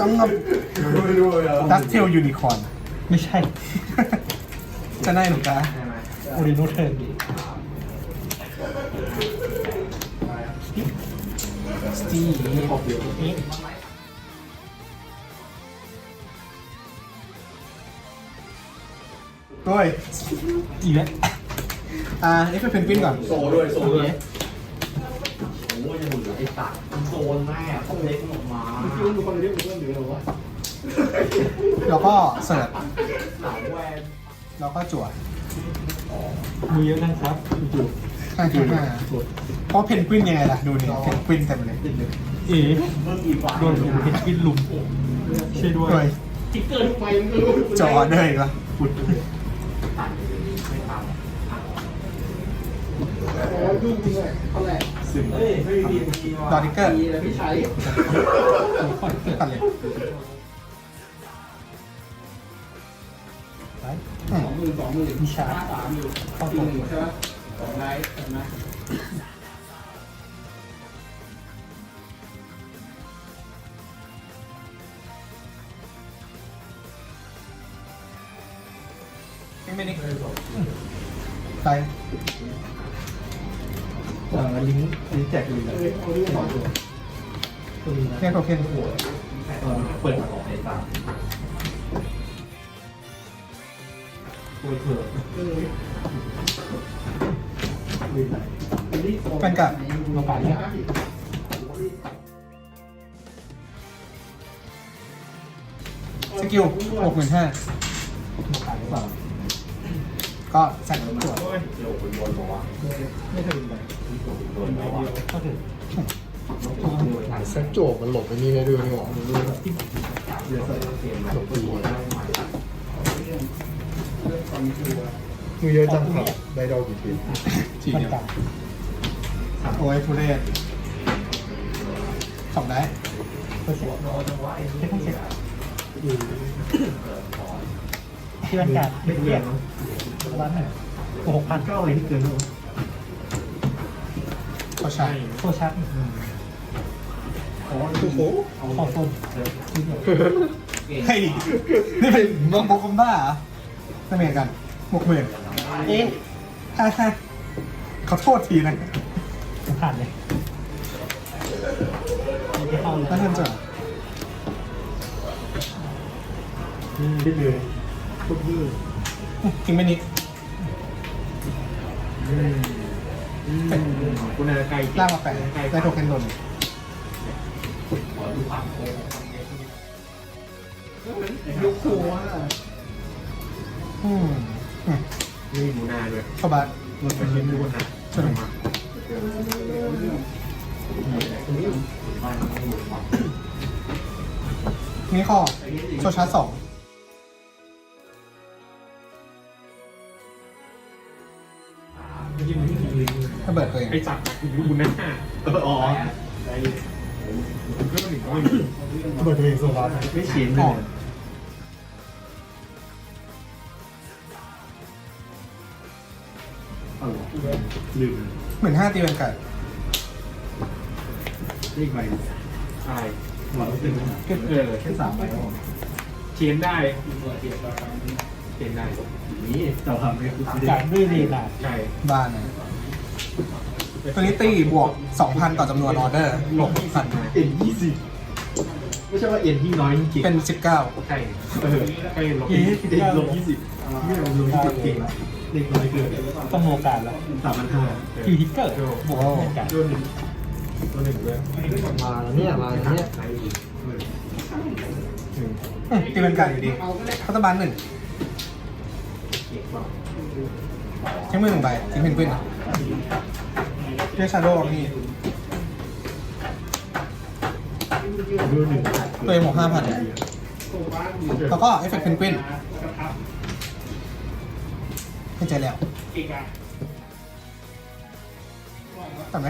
ต้องกับไม่รู้เลยอะดักเทลยูนิคอร์นไม่ใช่ จะได้หนูกาโอริโนเทิร์นสตีขอบเดียวนี่ด้วยอีกแล้วอ่านี่เป็นเพนกวินก่อน โซด้วย โซด้วยโอ้ยยังเหลือไอ้สั ตว์โซนแม่เขาเล็กออกมาคิวมีคนเรียกเพื่อนหรือเปล่าวะแล้วก็เสิร์ฟสาวแวนแล้วก็จั่วมือเยอะนะครับจู่ห้าห้าห้าเพราะเพนกวินยังไงล่ะ ดูนี่เพนกวินเต็มเลยๆเอ๋เมื่อกี้ฟ้าโดนถูกเพชรกินลุมใช่ด้วยด้วยติ๊กเกอร์ทุกใบมันก็รู้จอเดอร์อีกแล้วปุดไม่ทโอ้ยยุ่งจริงเลยเขาแหละำเฮ้ยไม่มีดีดอทิกเกอร์ ดีเลยพี่ชัยขอดเกิดตัดเลยไปอืสม องหมื่นสองหมื่นวิชาสามหมื่นเข้าสี่ตัวหมื่นใช่ไหมสองไลท์ใช่ไหมไม่ไม่นี่ไป อ่าลิงก์ลิงก์แจกลิงก์เอ้ยเอาเรื่องสองตัวตัวนี้นะแค่เค็นเออเปิดออกไอ้สัตว์ตัวเถอนเออลิงก์ไหนเป็นกับมาป่าเนี่ยสกิลหกหมื่นห้า ก็ใส่จั่วเดี๋ยวคุณบอลบอกว่าไม่เคยลิงก์ไหนโดนแล้วว่าก็ถึงแซกโจกมันหลบไปนี่ได้ด้วยนี่หว่าหลบปีสองตัวมือเยอะจังครับได้ดอกกี่ปีทีมันเดียวกางโอ้ยทุเรศสองได้เปอร์เซ็นต์ไม่ต้องเช็คที่มันการไม่เปลี่ยน ร้านหนึ่งหกพันเก้าอะไรที่เกินเลยเขาใช้โซชักโอ้โหขอต้นเฮ้ยนี่เป็นมงบุกคอมบ้าเหรอไม่เหมือนกันหกหมื่นเอ๊ะฮ่าฮ่าขอโทษทีนะผ่านเลยไม่เข้าเลยแล้วท่านจะได้เลยทุกยืดทิ้งไม่นิด คุณอะไรไกลล่างมาแปะได้โทเค็นโดนยกหัวอืมนี่หมูนาด้วยเข้าบาสมันเป็นชิ้นดูนะช่วยหน่อยนี่ข้อโซชาร์สอง ยิ่งยิ่งลิงระเบิดตัวเองไอ้จับอยู่บนนั้นอ๋อก็หนึ่งก็ไม่มีเบอร์ตัวเองโซลาร์ไม่เฉียนเลอ๋อยลืมหมื่นห้าตีเป็นไก่เลขใบใช่หมดตึงเออแค่สามใบเชียนได้เชียนได้ นี่เราทำไม่คือจากด้วยเรดาร์ใช่บ้านนะตัวนี้ตีบวก 2,000 ต่อจำนวนออเดอร์ลบพันเอ็นยี่สิบไม่ใช่ว่าเอ็นที่น้อยจริงเป็นใช่เออใช่ลบเอ็นลบยี่สิบไม่ลบลบยี่สิบเก่งเด็กน้อยเกินต้องโมการแล้วสามพันห้าคิวฮิกเกอร์บวกเหมือนกันตัวหนึ่งตัวหนึ่งด้วยมาแล้วเนี่ยมาแล้วเนี่ยใช่หนึ่ง9อืมตีเป็นไก่อยู่ดีพัตบาลหนึ่ง ใช้มือหนึ่งใบทิ้งเพนกวินเพื่อชาโดว์นี่ตัวเองหมวก5,000แล้วก็เอฟเฟกต์เพนกวินเข้าใจแล้วทำไหม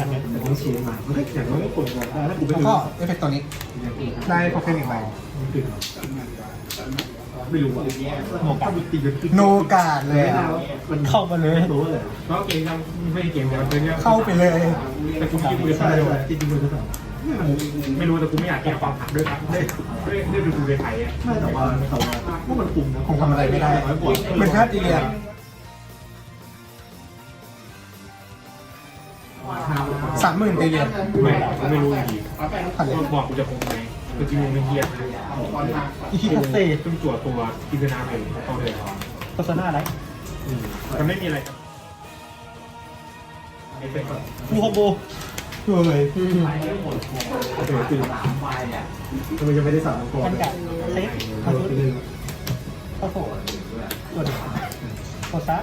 กันไหมต้องเชียร์มาไม่ได้แต่ว่าไม่กดก่อนได้แล้วกูไปแล้วดูก็เอฟเฟกต์ตัวนี้ ได้โปรเคนอีกใบไม่รู้อะโมการตีกันโนกาดเลยอะมันเข้ามาเลย รู้เลยเพราะเกมยังไม่เกมแล้วเกมเข้าไปเลย แต่กูคิดว่าจะใช่จริงๆมันจะสองไม่รู้แต่กูไม่อยากแก้ความผักด้วยครับด้วยด้วยด้วยดูดูในไทยอะไม่แต่ว่าแต่ว่าพวกมันคุมนะคงทำอะไรไม่ได้เหมือนคาดอีเลียน สามหมื่นตีเรียนไม่ไม่รู้จริงเอาไปแล้วผ่านเลยๆบอกกูจะคงไหมคือจริงๆไม่เฮียนะตอนหักอีคิคาเซ่ต้องจั่วตัวกินเวลาไปเข้าเลยโฆษณาอะไรมันไม่มีอะไรครับเอฟเฟกต์ก่อนฟูคอมโบตัวเลยทำไมจะไม่ได้สั่งก่อนกันกัดเซฟคาซุเข้าโซ่ตัวเดียวโคซัส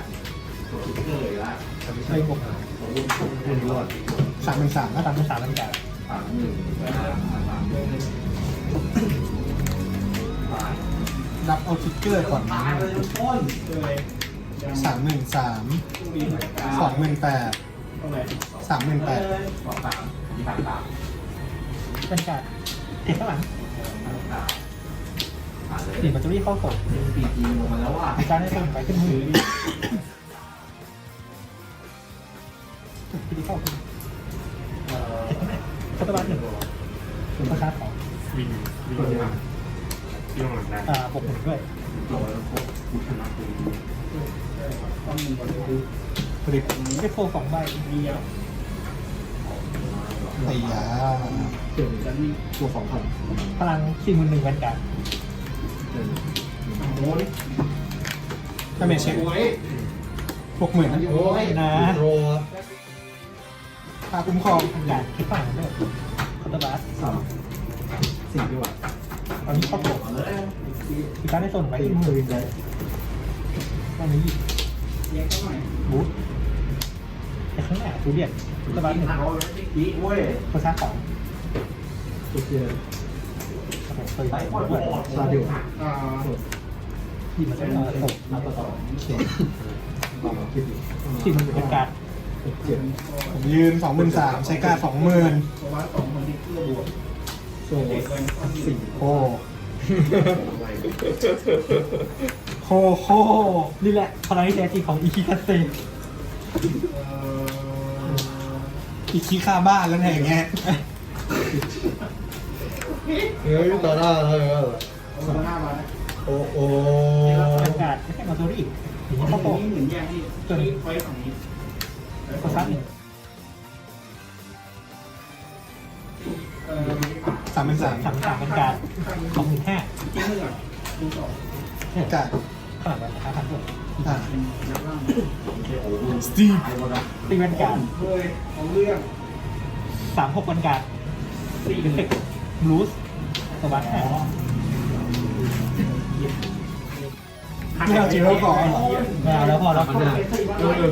ไปบวก สามเป็นสามสามเป็นสามกันกัดรับเอาทิกเกอร์ก่อนสามหมื่นสามสองหมื่นแปดสามหมื่นแปดกันกัดเทข้างหลังสี่บัตเตอรี่เข้าโซ่มีการให้ส่งไปขึ้นมือพิธีเข้า วิ่งวิ่งมาที่ห้องหลังได้อ่าบวกหนึ่งด้วยผลิตเอ็กโฟสองใบมีเยอะตียาตัวสองพันพลังสี่หมื่นหนึ่งวันกันถ้าเมเช็คหกหมื่นโอ้ยนะโรค่าคุ้มครองวันกันที่ฝั่งด้วยคอร์ตบัสสาม สี่ดีกว่าตอนนี้ข้าโซ่มีการได้ส่งไปที่มือตอนนี้บูทแต่ข้างหน้าทูเรียนคอร์ตบัสหนึ่งโคซ่าสองตัวเกียร์โอ้โหเคยใส่ด้วยซาดิวอ่าที่มันจะมาโซ่นับต่อต่อโอเคต่อคิดดิที่มันเป็นการเจ็ดผมยืนสองหมื่นสามใช้การสองหมื่น โซ่สี่โอ้โคโคนี่แหละพลังที่แท้จริงของอีคิคัสเซอีกขี้ค่าบ้านแล้วเนี่ยอย่างเงี้ยเฮ้ยต่อหน้าเลยเอาหน้ามาโอ้โหเป็นการไม่ใช่มาโซรี่อย่างนี้เข้าโซ่นี่เหมือนแย่งที่ตัวนี้ไฟฝั่งนี้โคซ่าหนึ่ง สามเป็นสามสามสามเป็นการสองหมื่นห้าจิ้งเหลืองดูสองกาดข้างหลังเป็นราคาพันด้วยอ่าเป็นนักล่างสตีฟตีเป็นการด้วยของเรื่องสามหกเป็นการสี่เป็นเฟกบลูสสวัสดิ์ห้าไม่เอาจีโร่ก่อนเหรอไม่เอาแล้วพอแล้วเออ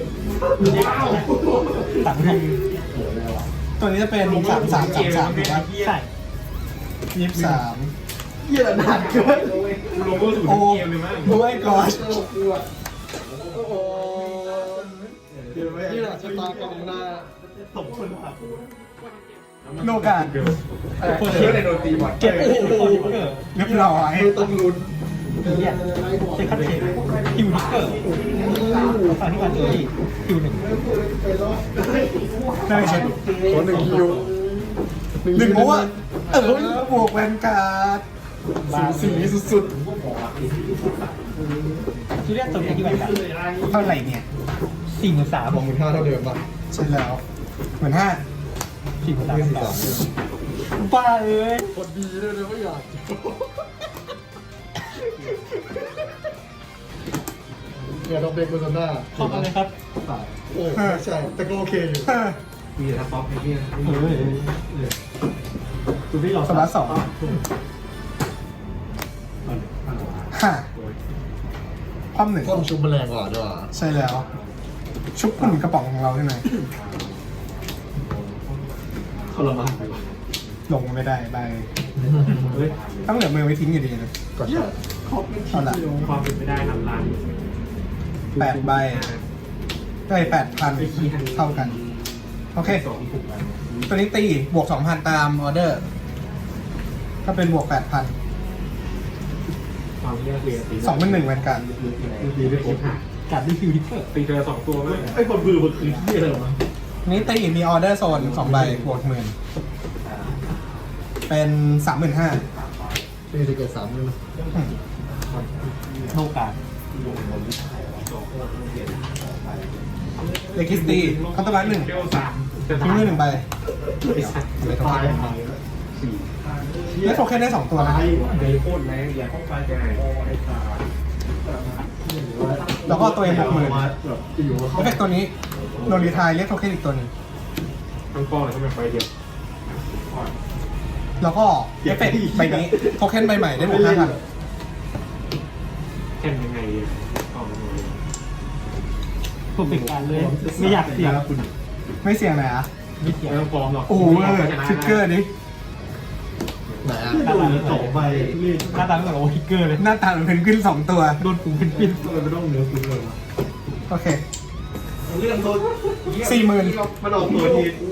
สามหกตัวนี้จะเป็นสามสามสามสามถูกปะใช่ ยี่สิบสามเยี่ยนานเกินกูลงก็สู่เกมเลยมั้งโอ้ยก่อนโอ้โหนี่แหละชะตากรรมหน้าสมคนครับโนกาดเดี๋ยวเชื่อในโดนตีบอลเก็บโอ้โหเรียบร้อยไม่ต้องลุ้นเรียนเซคันเทคิวนิกเกอร์ฝั่งที่วันเจอรี่คิวหนึ่งได้เช็คขอหนึ่งคิวหนึ่งโอ้ะ เออบวกแวนการ์ดบางสีสุดคิวเรียนตัวนี้ที่วันกันเท่าไหร่เนี่ยสี่หมื่นสามๆสองหมื่นห้าเท่าเดิมป่ะใช่แล้วเหมือนห้าสี่หมื่นสามไม่เป็นสี่การสามบ้าเอ้ยพอดีเลยนะไม่อยากเนี่ยต้องเบรกโฆษณาเข้ามาเลยครับโอ้ไม่ใช่ แต่ก็โอเคอยู่เออมีแต่ป๊อปไอ้เหี้ยเฮ้ย ดูไม่หลอกสลัดสองห้าความหนึ่งข้อมชุบแมลงกว่าด้วยใช่แล้ว ชุบหุ่นกระป๋องของเราใช่ไหมทรมานไปลงไม่ได้ใบเฮ้ยต้องเหลือมือไว้ทิ้งอยู่ดีเลยก็ใช่เอาละความเป็นไปได้ทำร้านแปดใบ ได้แปดพันเท่ากัน โอเค สองถูกกัน ตัวนี้ตีบวกสองพันตามออเดอร์ ก็เป็นบวกแปดพันความเรียกเรียนตีสองเป็นหนึ่งแวนการ์ดดีด้วยครบห้าการได้คิวนิกเกอร์ตีเจอสองตัวไหมไอ้คนบือมันคือที่อะไรวะนี้ตีมีออเดอร์โซนสองใบบวกหมื่นเป็นสามหมื่นห้านี่จะเกิดสามเลยนะโนกาสเลกิสตีคาตาบันหนึ่งเที่ยวสามจะทิ้งมือหนึ่งใบไอ้สัตว์เลโทตายเคนตายสี่ เลโทเคนได้สองตัวนะตายเลยโคตรแรงอย่าเข้าไปแกไอ้ตาแล้วก็ตัวเองหกหมื่นแบบอยู่เอฟเฟกต์ตัวนี้โดนรีทายเลโทเคนอีกตัวหนึงทั้งกล้องเลยทำไมไฟเดียวแล้วก็เอฟเฟกต์ใบนี้โทเค็นใบใหม่ได้บวกห้าพันแค่ยังไงกล้องมันเลยถูกปิดการเลย ไม่อยากเสี่ยงไม่เสี่ยงไหนอะไม่เสี่ยงไม่ต้องฟ้องหรอกโอ้เวอร์ทริกเกอร์ดิไหนอะ หน้าตาไม่สองใบนี่หน้าตาไม่เหมือนโอทิกเกอร์เลย หน้าตาเหมือนเพนกวินสองตัว โดนปูเป็นปิ้นเลยไม่ต้องเนื้อคุณเลยโอเคเรื่องโดนสี่หมื่นมันออกตัวทีกู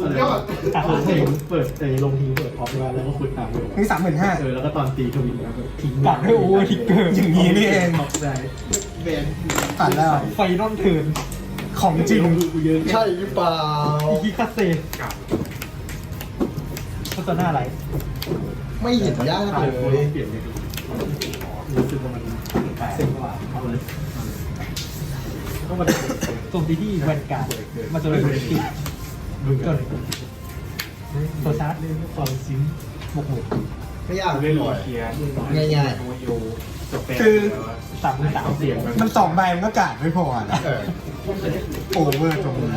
อะไรอะเปิเอดอเปิดไอ้ลงทีเปิดพร้อมแล้วแล้วก็คุยตามเลยนี่สามหมื่นห้าเออแล้วก็ตอนตีทวินแล้วก็ทิ้งกัดด้วยโอทิกเกอร์อย่างนี้นี่เองได้แบนผ่านแล้ว ไฟนอนเทิร์นของจริงกูเยอะใช่หรือเปล่าอีกิคาเซ่เก่า โฆษณาอะไรไม่เห็นยากตายเลโคตรยเปลี่ยนเลยรู้สึกว่ามันเซ็งกว่าเอาเลยต้องมาตรงที่ที่แวนการ์ดมาจะเลยติดดูจกันนตัวชาร์จเล่นฟองซิงบวกหมื่นไม่ยากเล่นหโลน่อยเคียง่ายโอโยจบแปคือสามหมื่นสามเสียงมันสองใบมันก็กาดไม่พอนะๆเออโอเวอร์ตรงนี้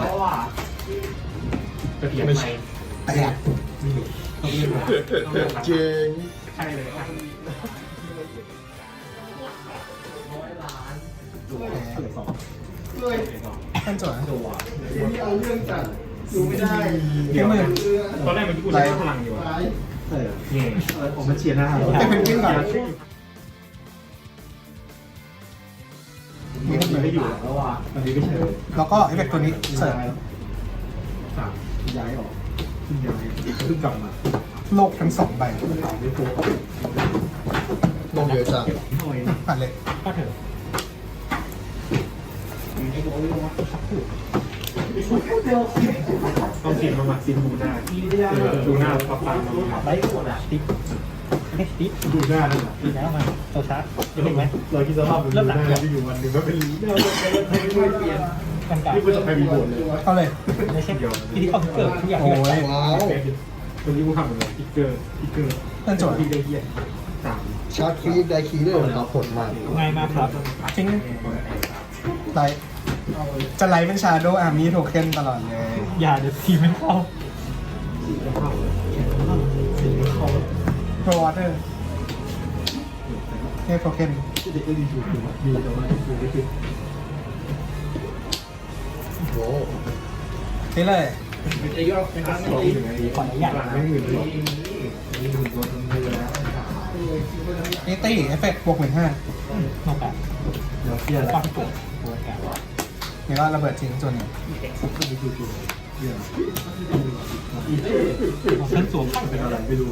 ก ระเทียมไปแตกเก่งใช่เลยอะท่านโจทย์นี่เอาเรื่องจัดดูไม่ได้ทิ้งมือตอนแรกมันกูใช้พลังอยู่อะเออนี่ผมมาเชียร์หน้าเราให้เป็นกิ้งก่อนนี่ก็ไม่เลยอยู่แล้วว่ะตอนนี้ก็เชิแล้วก็เอฟเฟกต์ตัวนี้เสร์ฟสามย้ายออก ขึ้นย้ายขึ้นกลับมาโลกทั้งสองใบถามไม่โป๊ะลงเยอะจังหน่อยผ่านเลยก็เถอะต้องกินมาหมักซินดูหน้าดูหน้าปลาปลามาไลท์ติ๊กเน็กติ๊กดูหน้าด้วยดีแล้วมาตัวชาร์จจะเห็นไหมเราคิดสภาพดูหน้าที่อยู่วันหนึ่งก็เป็นลีดแวนการ์นี่ดมันจะไปมีบทเลยเอาเลยไม่ใช่อิทธิคอมพิวเตอร์ทุกอย่างโอ้ยว้าวตัวนี้กูทำเหมือนติ๊กเกอร์ติ๊กเกอร์ท่านโจทย์ที่ได้เยี่ยสามชาร์จคีย์ได้คีย์ด้วยเหรอผลมากง่ายมากครับทิ้งไลท์จะไลท์เป็นชาโดว์อาร์มี่โทเค็นตลอดเลย อย่าเดี๋ยวทีมไม่เข้า โปรวอเตอร์เนี่ยโทเค็นเด็กก็ดีถูกมีแต่ว่าดูไม่ถึงโอ้นี่เลยไอ้ยอดเป็นการสองอยู่ไงขออนุญาตหลังไม่หมื่นเลยนี่ดูตัวตรงนี้แล้วนี่ตีเอฟเฟกต์บวกหมื่นห้าโนกาสเดี๋ยวเคลียร์ฟัแล้วงกดโแวนการ์ดนี่ก็ระเบิดทิ้งส่วนหนึ่งนี่คือตัวเดี๋ยของฉันสวมเข้าเป็นอะไรไม่รู้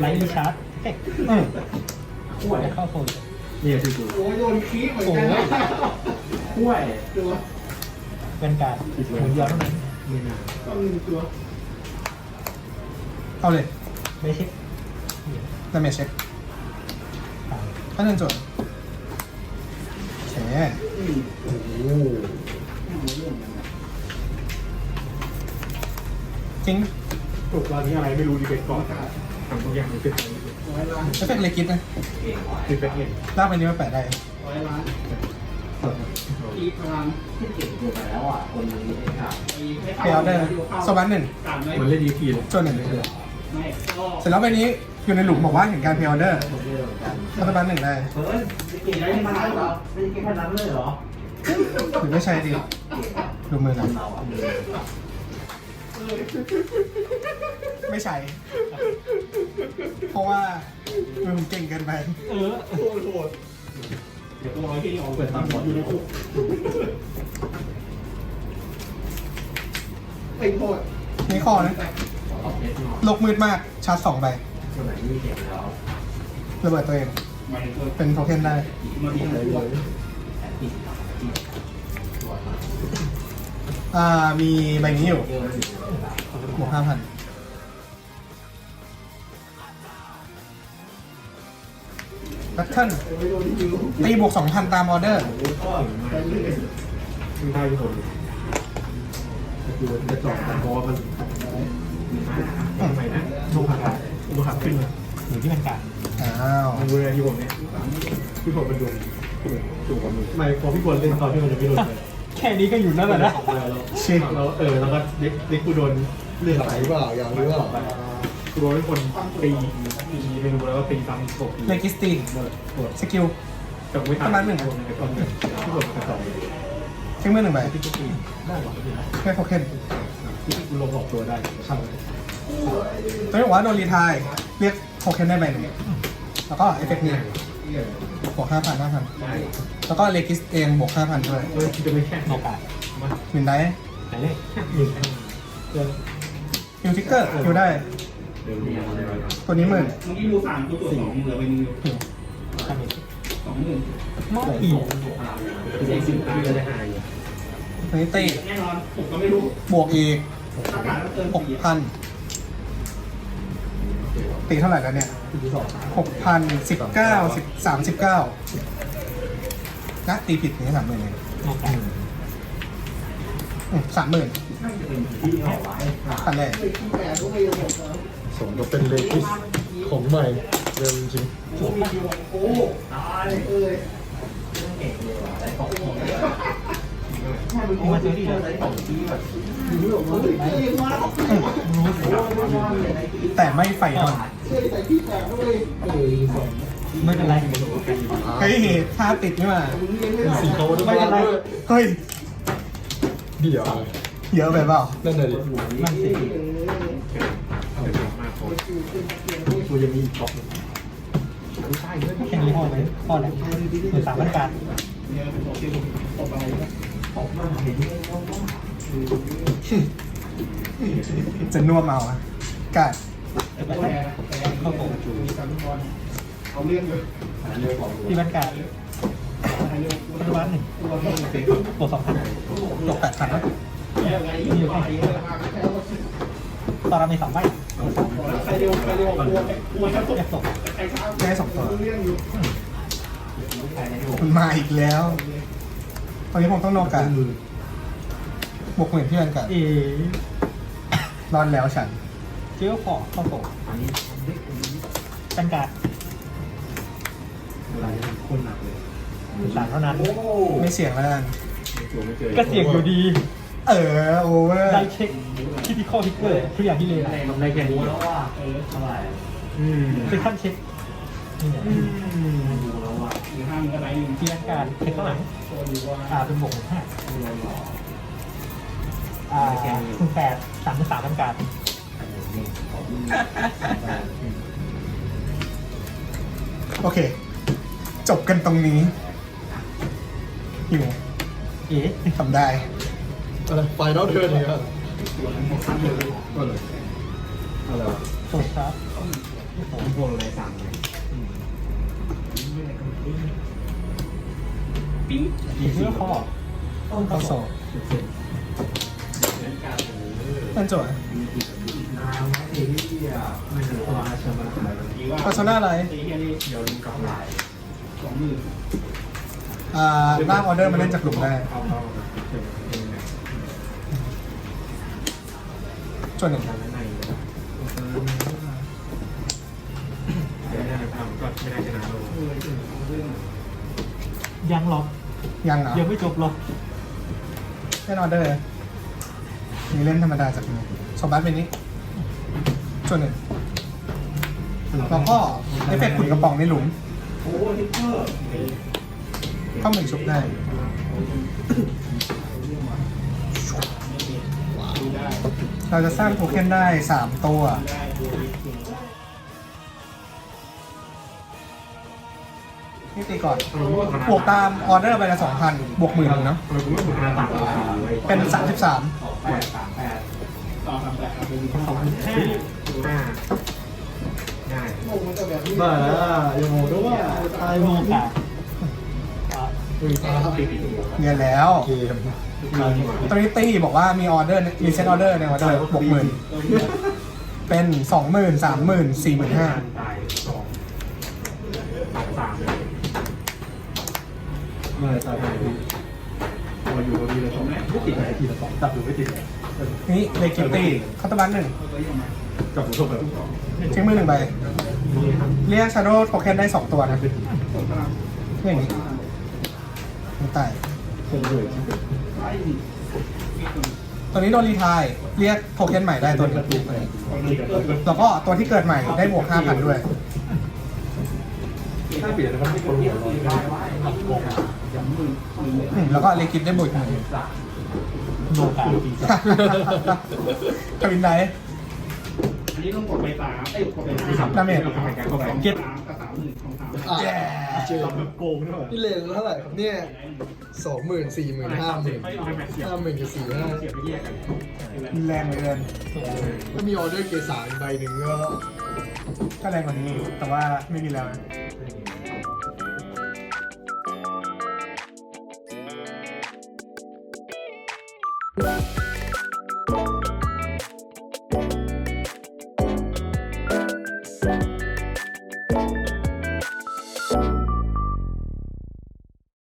ไลท์มีชาร์จเอ๊ะอืมจะเข้าโซนนี่คือตัวโอ้ยห้วยแวนการ์ดหมุนย้อนเท่านั้นไม่นานต้องมีตัวเอาเลยไม่ใช่ดาเมจเช็คต่างท่านโจทย์โอเคโหทิ้ง ถูกตอนนี้อะไรไม่รู้ดีเป็นก่อนทำทุกอย่างมันเป็นเอฟเฟกต์เลกิสนะคือเป็นเองลากไปนี้มาแปะได้ร้อยล้านอีพลังที่เก็บตัวไปแล้วอะคนนี้ไม่ขาดเพลย์เดอร์สวัสดหนึ่งเหมันเล่นดีทีเลยจนหนึ่งเสร็จแล้วใบนี้อยู่ในหลุมบอกว่าเห็นการเพลย์ออเดอร์รัฐบาลหนึ่งได้เฮ้ยเก่งได้ขนาดเหรอไม่เก่งขนาดเลยเหรอหรือไม่ใช่ดีดูมือนะ ไม่ใช่ เพราะว่ามือผมเก่งเกินไป เออเดี๋ยวตัวที่เอาเปิดตามบอลอยู่ในคุกไอ้โคตรนี่คอนะโลกมืดมากชาร์จสองใบคนไหนมีเก็บแล้วระเบิดตัวเองมันก็เป็นโทเค็นได้มันมีอะไรด้วยอ่ามีใบนี้อยู่ขอ บคุณบวกห้าพันแบทเทิลตีบวกสองพันตามออเดอร์ได้ทุกคนคือมันจะจอดเพราะว่ามันทำไมนะดูหักดูหักขึ้นมาอยู่ที่เป็นการอ้าวมันดูแลที่ผมเนี่ยพี่ผมเป็นดวงจูบกับมือไม่พอพี่บอลเล่นตอนที่มันจะไม่โดนเลยแค่นี้ก็อยู่นั่นแหละนะชิคแล้วเออแล้วก็เด็กเด็กกูโดน เลือดไหลเปล่าอย่างนี้เปล่ากูโดนทุกคนตีตีไม่รู้แล้วก็ตีซ้ำตกเลกิสตีนหมดหมดสกิล แต่ไม่ทันประมาณหนึ่งไอ้คนหนึ่งที่หมดกระสอบเช็คมือหนึ่งใบได้หรอแค่โทเค็นที่กูลงออกตัวได้ช่างตัวนี้บอกว่าโดนรีไทายเรียกโทเค็นได้ใบหนึ่งแล้วก็เอฟเฟกต์นี้บวกห้าพันห้าพันแล้วก็เลกิสเองบวกห้าพันด้วยเออจะไม่แค่โอกาสหนึ่งได้ไหนเลขหนึ่ง คิวทิกเกอร์คิวได้ ตัวนี้หมื่นเมื่อกี้ดูสามตัวตัวสองเหลือไปมือคิวทำอีกสองหมื่นมอบอีกคือไอ้สิ่งที่จะหายอยู่ตัวนี้ตีแน่นอนผมก็ไม่รู้บวกอีกถ้าการเกินหกพันตีเท่าไหร่แล้วเนี่ยหกพันสิบเก้าสิบสามสิบเก้านะตีผิดถึงสามหมื่นเลยโอกาสสามหมื่นที่เอาไว้พันแรสมกับเป็นเลกิสของใหม่เร็วจริงโอ้ตายเอ้ยเก่งเลยว่ะไมาเจอที่แล้วได้สองทีแบบแต่ไม่ไฟนอนไม่เป็นไรเฮ้ยถ้าติดนี่มาสีเขาด้วยไม่เป็นไรเฮ้ยเดี๋ยว เยอะไปเปล่านั่นน่ะดิมันสิมากโคตรกูยังมีอีกช็อปแค่นี้พอไหมพอแล้วหนึ่งสามพันการจะน่วมเอาอะกาดเข้าโผล่เอาเรื่องเลยที่เป็นการปัจจุบันหนึ่งตัวสองพันตกแปดพันนะมีอยู่แค่นี้ ตอนเรามีสองใบใครเร็วใครเร็วกลัวกลัวจะตกแยกส่งใครช้าได้สองตัวเรื่องอยู่มันมาอีกแล้ว ตอนนี้ผมต้องโนกาบวกหมื่นที่กันกันเอ๋รอนแล้วฉันเจ้าขอเข้าโผล่เป็นการคนหนักเลยสามเท่านั้น ไม่เสี่ยงแล้วกันจูบไม่เจอก็เสี่ยงอยู่ดี เออโอเวอร์ได้เช็คคิดที่ข้อทิกเกอร์ทุกอย่างที่เลยทำได้แค่นี้แล้วว่าเออเท่าไหร่อืมคือขั้นเช็คนี่เนี่ยดูแล้วว่าสี่ห้ามันก็ไหลหนึ่งที่การเช็คข้างหลังตัวดูว่าอ่าเป็นบวกห้าอ่าคุณแปดสามถึงสามพันการโอเค จบกันตรงนี้อยู่เอ๊ะทำได้ อะไรไฟนอลเทิร์นเนี่ยก็เลยอะไรวะโซครับผมพวงอะไรสั่งเลยปิ๊งดีเพื่อข้อเข้าโซ่นั่นจบไม่ถึงตัวอาชมาดีว่าเพอร์โซน่าอะไรเดี๋ยวลิงกับหลายสองหมื่นอ่าล่างออเดอร์มาเล่นจากหลุมได้ จนหนึ่งทางนั้นในไม่ได้ทำก็ไม่ได้ชนะโลกยังหรอกยังเหรอยังไม่จบหรอกเล่นออเดอร์มีเล่นธรรมดาจากนี้สมบัติเป็นนี้จนหนึ่งแล้วก็เอฟเฟกต์ขุนกระป๋องในหลุมโอ้ทิปเปอร์เข้าหนึ่งชุบได้ดูได้ เราจะสร้างโทเค็นได้สามตัว นี่ตีก่อน บวกตามออเดอร์ไปละสองพันบวกหมื่นหนึ่งเนาะเป็นสามสิบสามแปดสามแปดต่อสามแปดเอาไปดูสองพันห้าห้าง่ายบ้ายังโมด้วยตายโมกาอ่าติดติดเรียแล้วเกม ตัวนี้บอกว่ามีออเดอร์ มีเซตออเดอร์ในออเดอร์บวกหมื่นเป็นสองหมื่นสามหมื่นสี่หมื่นห้าตายสองสามเลยเมื่อตายไปพออยู่พอดีเลยตรงนี้ไม่ติดไหนทีละสองจับอยู่ไม่ติดเลยนี่เลกิตี้คาตาบันหนึ่งจับผมชกแบบทิ้งมือหนึ่งใบเรียกชาโดว์โทเค็นได้สองตัวนะอย่างนี้ไม่ตายคงเลย ตัวนี้โดนรีทายเรียกโทเค็นใหม่ได้ตัวหนึงแล้วก็ตัวที่เกิดใหม่ได้บวกห้าพันด้วยถ้าเปลี่ยนนะครับไม่คนหัวร้อนหักกงอืมแล้วก็เลกิตได้บวกหนึ่งโนกาปีกวินไดอันนี้ต้องกดไปสามเอ้ยกดไปดาเมจเจ็ดสามกับสาม หมื่นสองสามอะแย่เจอแบบโกงด้วยนี่เลนเท่าไหร่ครับเนี่ยสองหมื่นสี่หมื่นห้าหมื่นเอาให้แม็กเสียบห้าหมื่นกับสี่ห้าเสียบไปแยกกันแรงเหลือเกินถ้ามีออเดอร์เกสารใบหนึ่งก็ก็แรงกว่านี้แต่ว่าไม่มีแล้วนะ